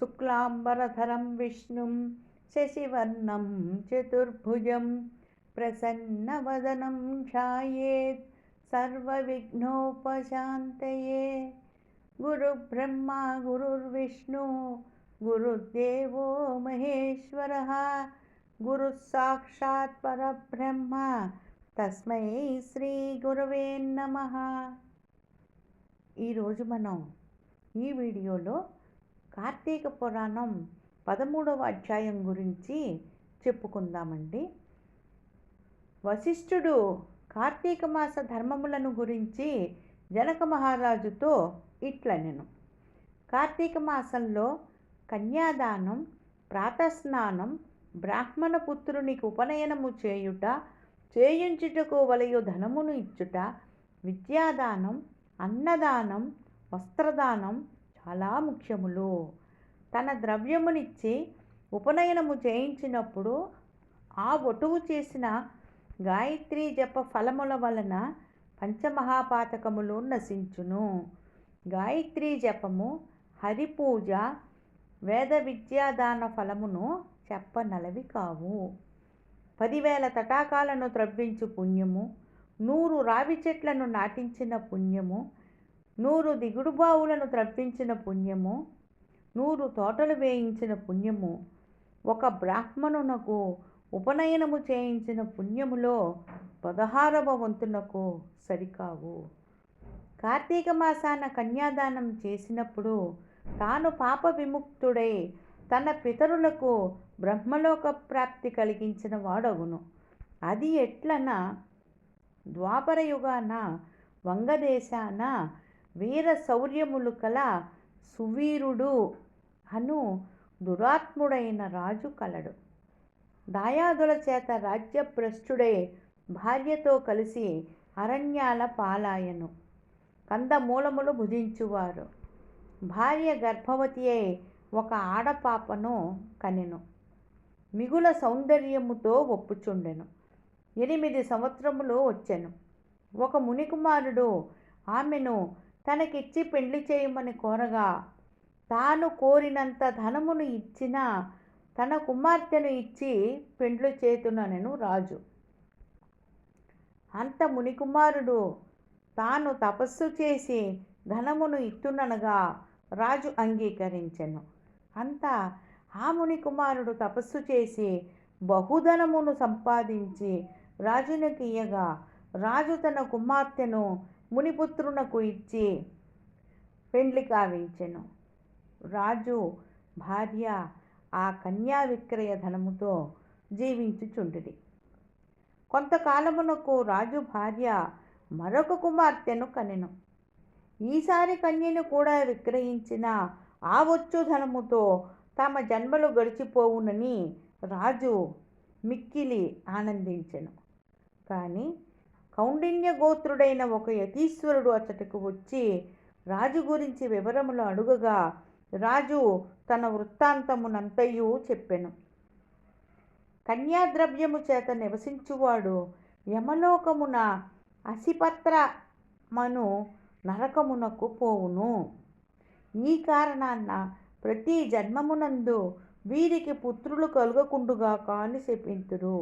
శుక్లాంబరధరం విష్ణుం శశివర్ణం చతుర్భుజం ప్రసన్నవదనం ఛాయేత్ సర్వవిఘ్నోపశాంతయే. గురుబ్రహ్మ గురుర్విష్ణు గురుదేవో మహేశ్వర. గురు సాక్షాత్ పరబ్రహ్మ తస్మై శ్రీ గురవే నమ. ఈరోజు మనం ఈ వీడియోలో కార్తీక పురాణం పదమూడవ అధ్యాయం గురించి చెప్పుకుందామండి. వశిష్ఠుడు కార్తీక మాస ధర్మములను గురించి జనక మహారాజుతో ఇట్లనెను. కార్తీక మాసంలో కన్యాదానం ప్రాతస్నానం బ్రాహ్మణ పుత్రునికి ఉపనయనము చేయుట చేయించుటకు వలయు ధనమును ఇచ్చుట విద్యాదానం అన్నదానం వస్త్రదానం చాలా ముఖ్యములు. తన ద్రవ్యమునిచ్చి ఉపనయనము చేయించినప్పుడు ఆ ఒటువు చేసిన గాయత్రీ జప ఫలముల వలన పంచమహాపాతకములు నశించును. గాయత్రీ జపము హరిపూజ వేద విద్యాదాన ఫలమును చెప్పనలవి కావు. పదివేల తటాకాలను త్రవ్వించు పుణ్యము నూరు రావి చెట్లను నాటించిన పుణ్యము నూరు దిగుడు బావులను త్రవ్వించిన పుణ్యము నూరు తోటలు వేయించిన పుణ్యము ఒక బ్రాహ్మణునకు ఉపనయనము చేయించిన పుణ్యములో పదహారవ వంతునకు సరికావు. కార్తీక మాసాన కన్యాదానం చేసినప్పుడు తాను పాప విముక్తుడై తన పితరులకు బ్రహ్మలోక ప్రాప్తి కలిగించిన వాడగును. అది ఎట్లన? ద్వాపరయుగాన వంగదేశాన వీర శౌర్యములు కల సువీరుడు అను దురాత్ముడైన రాజు కలడు. దాయాదుల చేత రాజ్యభ్రష్టుడై భార్యతో కలిసి అరణ్యాల పాలాయను. కందమూలములు భుజించువారు. భార్య గర్భవతి అయి ఒక ఆడపాపను కనెను. మిగుల సౌందర్యముతో ఒప్పుచుండెను. ఎనిమిది సంవత్సరములు వచ్చెను. ఒక మునికుమారుడు ఆమెను తనకిచ్చి పెండ్లి చేయమని కోరగా తాను కోరినంత ధనమును ఇచ్చిన తన కుమార్తెను ఇచ్చి పెండ్లు చేతుననెను రాజు. అంత మునికుమారుడు తాను తపస్సు చేసి ధనమును ఇత్తుననగా రాజు అంగీకరించెను. అంత ఆ ముని కుమారుడు తపస్సు చేసి బహుధనమును సంపాదించి రాజునికి ఇయ్యగా రాజు తన కుమార్తెను మునిపుత్రునకు ఇచ్చి పెండ్లి కావించెను. రాజు భార్య ఆ కన్యా విక్రయ ధనముతో జీవించుచుండిది కొంతకాలమునకు రాజు భార్య మరొక కుమార్తెను కనెను. ఈసారి కన్యను కూడా విక్రయించిన ఆ వచ్చు ధనముతో తమ జన్మలు గడిచిపోవునని రాజు మిక్కిలి ఆనందించెను. కానీ కౌండిన్య గోత్రుడైన ఒక యతీశ్వరుడు అతడికి వచ్చి రాజు గురించి వివరములు అడుగగా రాజు తన వృత్తాంతమునంతయు చెప్పెను. కన్యాద్రవ్యము చేత నివసించువాడు యమలోకమున అసిపత్రమను నరకమునకు పోవును. ఈ కారణాన్న ప్రతి జన్మమునందు వీరికి పుత్రులు కలుగకుండుగా కాని శపింతురు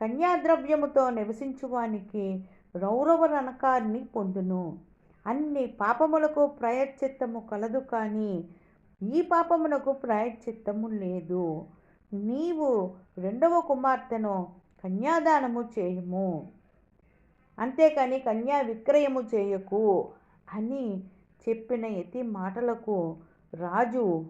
కన్యాద్రవ్యముతో నివసించువానికి రౌరవ రణకాన్ని పొందును. అన్ని పాపములకు ప్రయచిత్తము కలదు కానీ ఈ పాపమునకు ప్రయశ్చిత్తము లేదు. నీవు రెండవ కుమార్తెను కన్యాదానము చేయము. అంతేకాని కన్యా విక్రయము చేయకు అని చెప్పిన యతి మాటలకు రాజు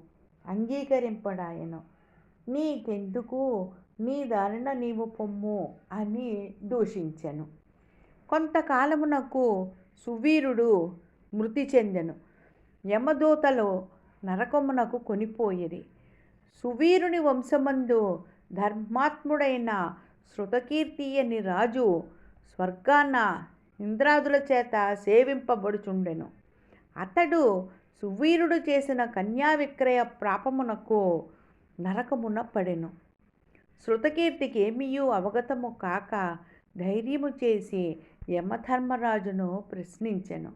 అంగీకరింపడాయను. నీకెందుకు? నీ దారిన నీవు పొమ్ము అని దూషించెను. కొంతకాలమునకు సువీరుడు మృతి చెందెను. యమదూతలు నరకమునకు కొనిపోయిరి. సువీరుని వంశమందు ధర్మాత్ముడైన శృతకీర్తి అని రాజు స్వర్గాన ఇంద్రాదుల చేత సేవింపబడుచుండెను. అతడు సువీరుడు చేసిన కన్యా విక్రయ ప్రాపమునకు నరకమున పడెను. శృతకీర్తికి ఏమీయూ అవగతము కాక ధైర్యము చేసి యమధర్మరాజును ప్రశ్నించెను.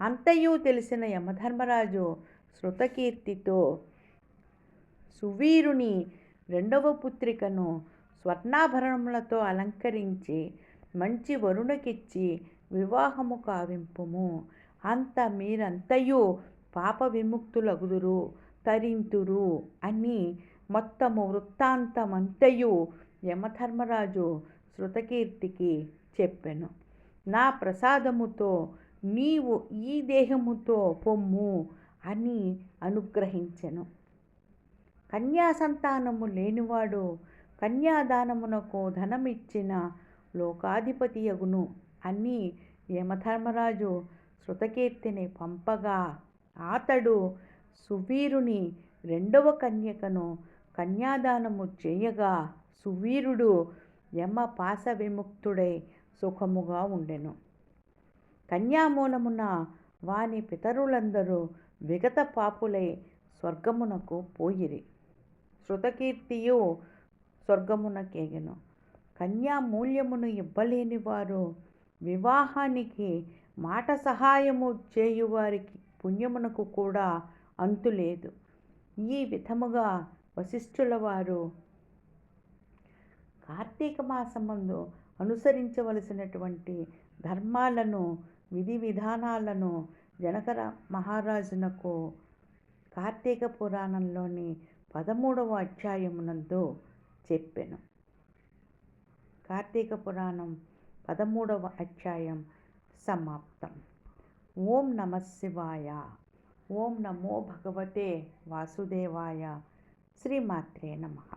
అంతయు తెలిసిన యమధర్మరాజు శృతకీర్తితో సువీరుని రెండవ పుత్రికను స్వర్ణాభరణములతో అలంకరించి మంచి వరుణకిచ్చి వివాహము కావింపుము. అంత మీరంతయు పాప విముక్తులగుదురు తరింతురు అని మొత్తము వృత్తాంతమంతయు యమధర్మరాజు శృతకీర్తికి చెప్పెను. నా ప్రసాదముతో నీవు ఈ దేహముతో పొమ్ము అని అనుగ్రహించెను. కన్యా సంతానము లేనివాడు కన్యాదానమునకు ధనమిచ్చిన లోకాధిపతియగును అని యమధర్మరాజు శృతకీర్తిని పంపగా అతడు సువీరుని రెండవ కన్యకను కన్యాదానము చేయగా సువీరుడు యమ పాశ విముక్తుడై సుఖముగా ఉండెను. కన్యామూలమున వాని పితరులందరూ విగత పాపులై స్వర్గమునకు పోయిరి. శృతకీర్తియు స్వర్గమునకేగెను. కన్యామూల్యమును ఇవ్వలేని వారు వివాహానికి మాట సహాయము చేయువారికి పుణ్యమునకు కూడా అంతులేదు. ఈ విధముగా వశిష్ఠుల వారు కార్తీక మాసమందు అనుసరించవలసినటువంటి ధర్మాలను విధి విధానాలను జనకర మహారాజునకు కార్తీక పురాణంలోని పదమూడవ అధ్యాయమునందు చెప్పాను. కార్తీక పురాణం పదమూడవ అధ్యాయం సమాప్తం. ఓం నమ శివాయ. ఓం నమో భగవతే వాసుదేవాయ. శ్రీమాత్రే నమః